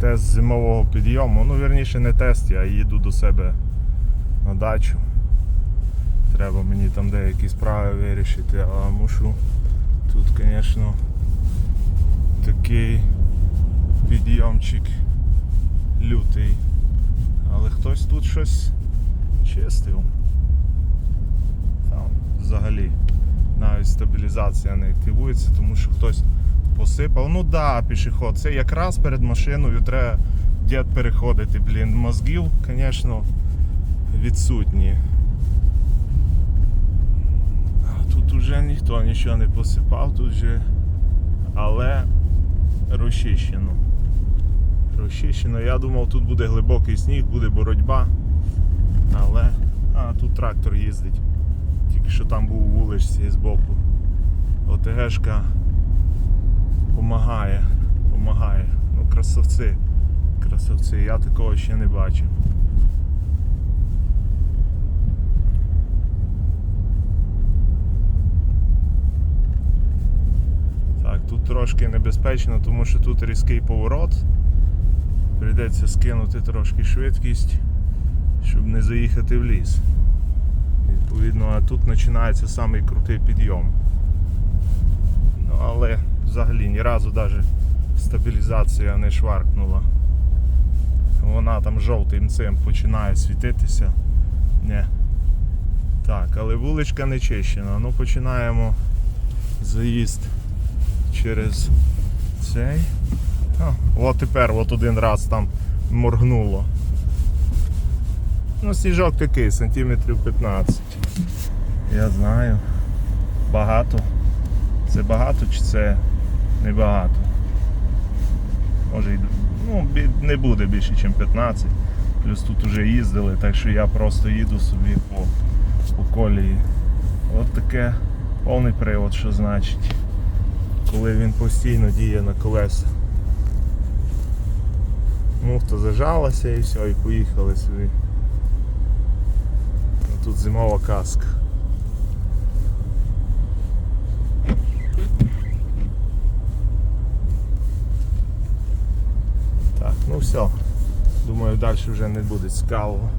тест зимового підйому. Ну, вірніше, не тест, я їду до себе на дачу. Треба мені там деякі справи вирішити, а мушу тут, звісно, такий підйомчик лютий. Але хтось тут щось чистив. Там взагалі навіть стабілізація не активується, тому що хтось посипав. Ну да, пішоход. Це якраз перед машиною треба дід переходити. Блін, мозгів, звісно, відсутні. Тут уже ніхто нічого не посипав, тут вже. Але розчищено. Розчищено. Я думав, тут буде глибокий сніг, буде боротьба. Але. А, тут трактор їздить. Тільки що там був у вуличці збоку. ОТГшка помагає. Помагає. Ну, красавці. Красавці. Я такого ще не бачив. Так, тут трошки небезпечно, тому що тут різкий поворот. Прийдеться скинути трошки швидкість, щоб не заїхати в ліс. Відповідно, а тут починається самий крутий підйом. Взагалі ні разу навіть стабілізація не шваркнула. Вона там жовтим цим починає світитися. Ні. Так, але вуличка не чищена. Ну починаємо заїзд через цей. О, от тепер от один раз там моргнуло. Ну, сніжок такий, сантиметрів 15. Я знаю. Багато. Це багато чи це не багато? Може ну, не буде більше, ніж 15. Плюс тут вже їздили, так що я просто їду собі по, по колії. От таке повний привод, що значить, коли він постійно діє на колеса. Муфта зажалася і все, і поїхали собі. Тут зимова каска. Все. Думаю, далі вже не буде цікавого.